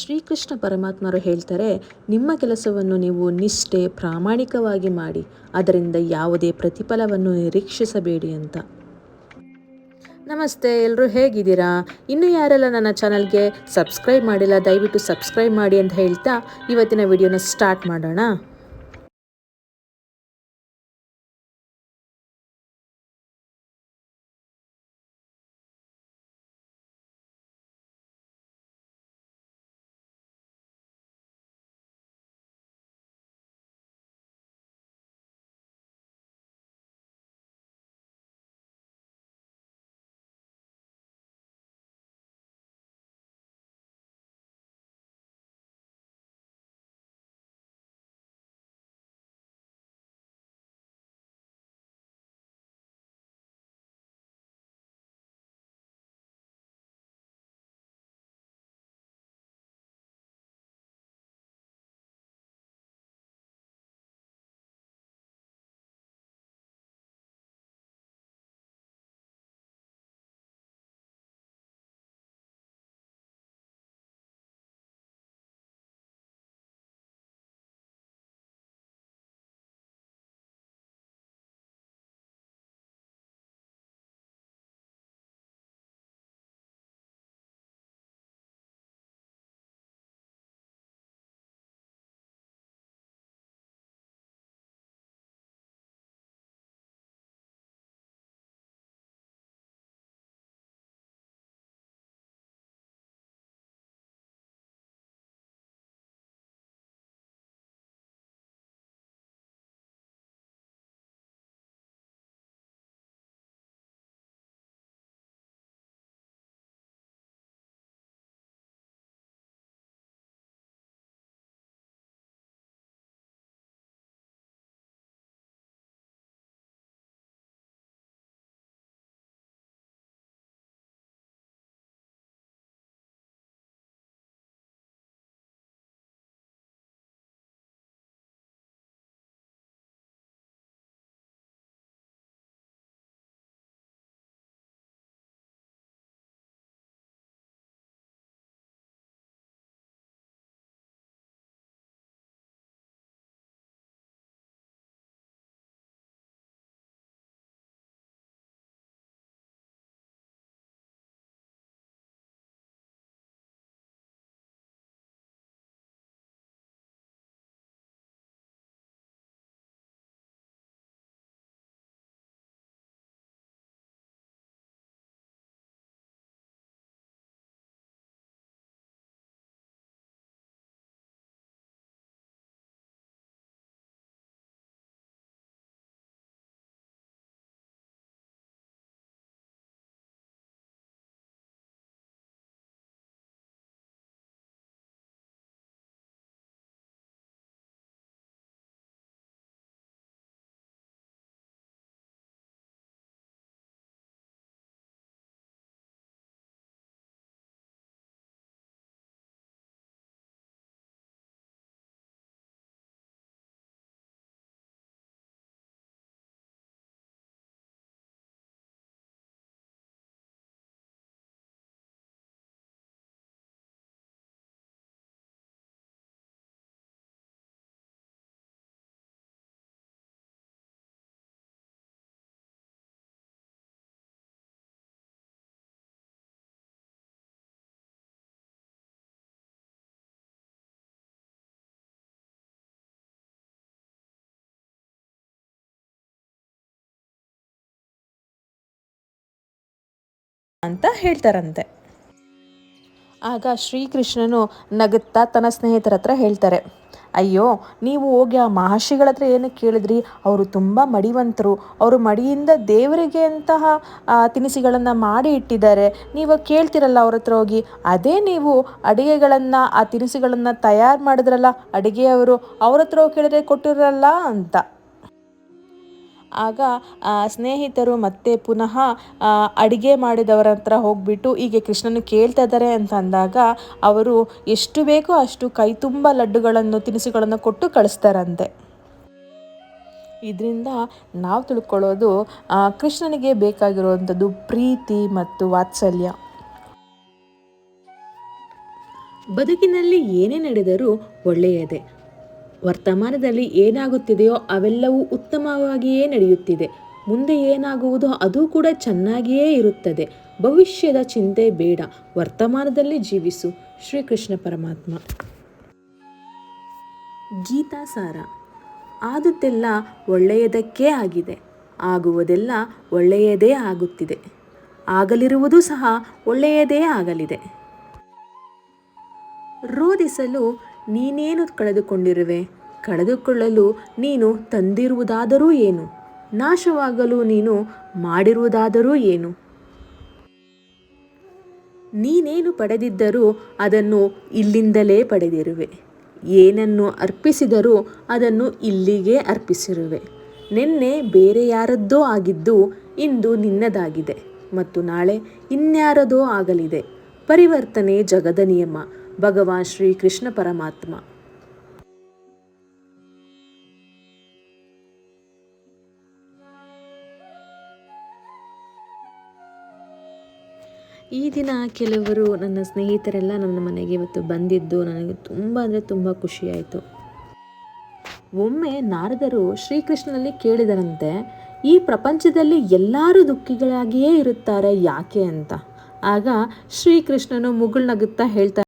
ಶ್ರೀಕೃಷ್ಣ ಪರಮಾತ್ಮರು ಹೇಳ್ತಾರೆ, ನಿಮ್ಮ ಕೆಲಸವನ್ನು ನೀವು ನಿಷ್ಠೆ ಪ್ರಾಮಾಣಿಕವಾಗಿ ಮಾಡಿ, ಅದರಿಂದ ಯಾವುದೇ ಪ್ರತಿಫಲವನ್ನು ನಿರೀಕ್ಷಿಸಬೇಡಿ ಅಂತ. ನಮಸ್ತೆ ಎಲ್ಲರೂ ಹೇಗಿದ್ದೀರಾ? ಇನ್ನೂ ಯಾರೆಲ್ಲ ನನ್ನ ಚಾನಲ್ಗೆ ಸಬ್ಸ್ಕ್ರೈಬ್ ಮಾಡಿಲ್ಲ, ದಯವಿಟ್ಟು ಸಬ್ಸ್ಕ್ರೈಬ್ ಮಾಡಿ ಅಂತ ಹೇಳ್ತಾ ಇವತ್ತಿನ ವಿಡಿಯೋನ ಸ್ಟಾರ್ಟ್ ಮಾಡೋಣ. ಅಂತ ಹೇಳ್ತಾರಂತೆ. ಆಗ ಶ್ರೀಕೃಷ್ಣನು ನಗುತ್ತಾ ತನ್ನ ಸ್ನೇಹಿತರ ಹತ್ರ ಹೇಳ್ತಾರೆ, ಅಯ್ಯೋ, ನೀವು ಹೋಗಿ ಆ ಮಹರ್ಷಿಗಳ ಹತ್ರ ಏನಕ್ಕೆ ಕೇಳಿದ್ರಿ? ಅವರು ತುಂಬ ಮಡಿವಂತರು. ಅವರು ಮಡಿಯಿಂದ ದೇವರಿಗೆ ಅಂತಹ ತಿನಿಸುಗಳನ್ನು ಮಾಡಿ ಇಟ್ಟಿದ್ದಾರೆ. ನೀವು ಕೇಳ್ತಿರಲ್ಲ ಅವ್ರ ಹತ್ರ ಹೋಗಿ. ಅದೇ ನೀವು ಅಡುಗೆಗಳನ್ನು, ಆ ತಿನಿಸುಗಳನ್ನು ತಯಾರು ಮಾಡಿದ್ರಲ್ಲ, ಅಡುಗೆಯವರು ಅವ್ರ ಹತ್ರ ಹೋಗಿ ಕೇಳಿದ್ರೆ ಕೊಟ್ಟಿರಲ್ಲ ಅಂತ. ಆಗ ಸ್ನೇಹಿತರು ಮತ್ತೆ ಪುನಃ ಅಡುಗೆ ಮಾಡಿದವರ ಹತ್ರ ಹೋಗಿಬಿಟ್ಟು ಹೀಗೆ ಕೃಷ್ಣನು ಕೇಳ್ತಾ ಇದ್ದಾರೆ ಅಂತ ಅಂದಾಗ ಅವರು ಎಷ್ಟು ಬೇಕೋ ಅಷ್ಟು ಕೈ ತುಂಬ ಲಡ್ಡುಗಳನ್ನು, ತಿನಿಸುಗಳನ್ನು ಕೊಟ್ಟು ಕಳಿಸ್ತಾರಂತೆ. ಇದರಿಂದ ನಾವು ತಿಳ್ಕೊಳ್ಳೋದು ಕೃಷ್ಣನಿಗೆ ಬೇಕಾಗಿರುವಂಥದ್ದು ಪ್ರೀತಿ ಮತ್ತು ವಾತ್ಸಲ್ಯ. ಬದುಕಿನಲ್ಲಿ ಏನೇ ನಡೆದರೂ ಒಳ್ಳೆಯದೇ. ವರ್ತಮಾನದಲ್ಲಿ ಏನಾಗುತ್ತಿದೆಯೋ ಅವೆಲ್ಲವೂ ಉತ್ತಮವಾಗಿಯೇ ನಡೆಯುತ್ತಿದೆ. ಮುಂದೆ ಏನಾಗುವುದೋ ಅದು ಕೂಡ ಚೆನ್ನಾಗಿಯೇ ಇರುತ್ತದೆ. ಭವಿಷ್ಯದ ಚಿಂತೆ ಬೇಡ. ವರ್ತಮಾನದಲ್ಲಿ ಜೀವಿಸು. ಶ್ರೀಕೃಷ್ಣ ಪರಮಾತ್ಮ. ಗೀತಾ ಸಾರ. ಆದುದೆಲ್ಲ ಒಳ್ಳೆಯದಕ್ಕೇ ಆಗಿದೆ. ಆಗುವುದೆಲ್ಲ ಒಳ್ಳೆಯದೇ ಆಗುತ್ತಿದೆ. ಆಗಲಿರುವುದು ಸಹ ಒಳ್ಳೆಯದೇ ಆಗಲಿದೆ. ರೋಧಿಸಲು ನೀನೇನು ಕಳೆದುಕೊಂಡಿರುವೆ? ಕಳೆದುಕೊಳ್ಳಲು ನೀನು ತಂದಿರುವುದಾದರೂ ಏನು? ನಾಶವಾಗಲು ನೀನು ಮಾಡಿರುವುದಾದರೂ ಏನು? ನೀನೇನು ಪಡೆದಿದ್ದರೂ ಅದನ್ನು ಇಲ್ಲಿಂದಲೇ ಪಡೆದಿರುವೆ. ಏನನ್ನು ಅರ್ಪಿಸಿದರೂ ಅದನ್ನು ಇಲ್ಲಿಗೆ ಅರ್ಪಿಸಿರುವೆ. ನಿನ್ನೆ ಬೇರೆ ಯಾರದ್ದೋ ಆಗಿದ್ದು ಇಂದು ನಿನ್ನದಾಗಿದೆ ಮತ್ತು ನಾಳೆ ಇನ್ಯಾರದೋ ಆಗಲಿದೆ. ಪರಿವರ್ತನೆ ಜಗದ ನಿಯಮ. ಭಗವಾನ್ ಶ್ರೀ ಕೃಷ್ಣ ಪರಮಾತ್ಮ. ಈ ದಿನ ಕೆಲವರು ನನ್ನ ಸ್ನೇಹಿತರೆಲ್ಲ ನನ್ನ ಮನೆಗೆ ಇವತ್ತು ಬಂದಿದ್ದು ನನಗೆ ತುಂಬ ಅಂದರೆ ತುಂಬ ಖುಷಿಯಾಯಿತು. ಒಮ್ಮೆ ನಾರದರು ಶ್ರೀಕೃಷ್ಣನಲ್ಲಿ ಕೇಳಿದರಂತೆ, ಈ ಪ್ರಪಂಚದಲ್ಲಿ ಎಲ್ಲರೂ ದುಃಖಿಗಳಾಗಿಯೇ ಇರುತ್ತಾರೆ ಯಾಕೆ ಅಂತ. ಆಗ ಶ್ರೀಕೃಷ್ಣನು ಮುಗುಳ್ನಗುತ್ತಾ ಹೇಳ್ತಾ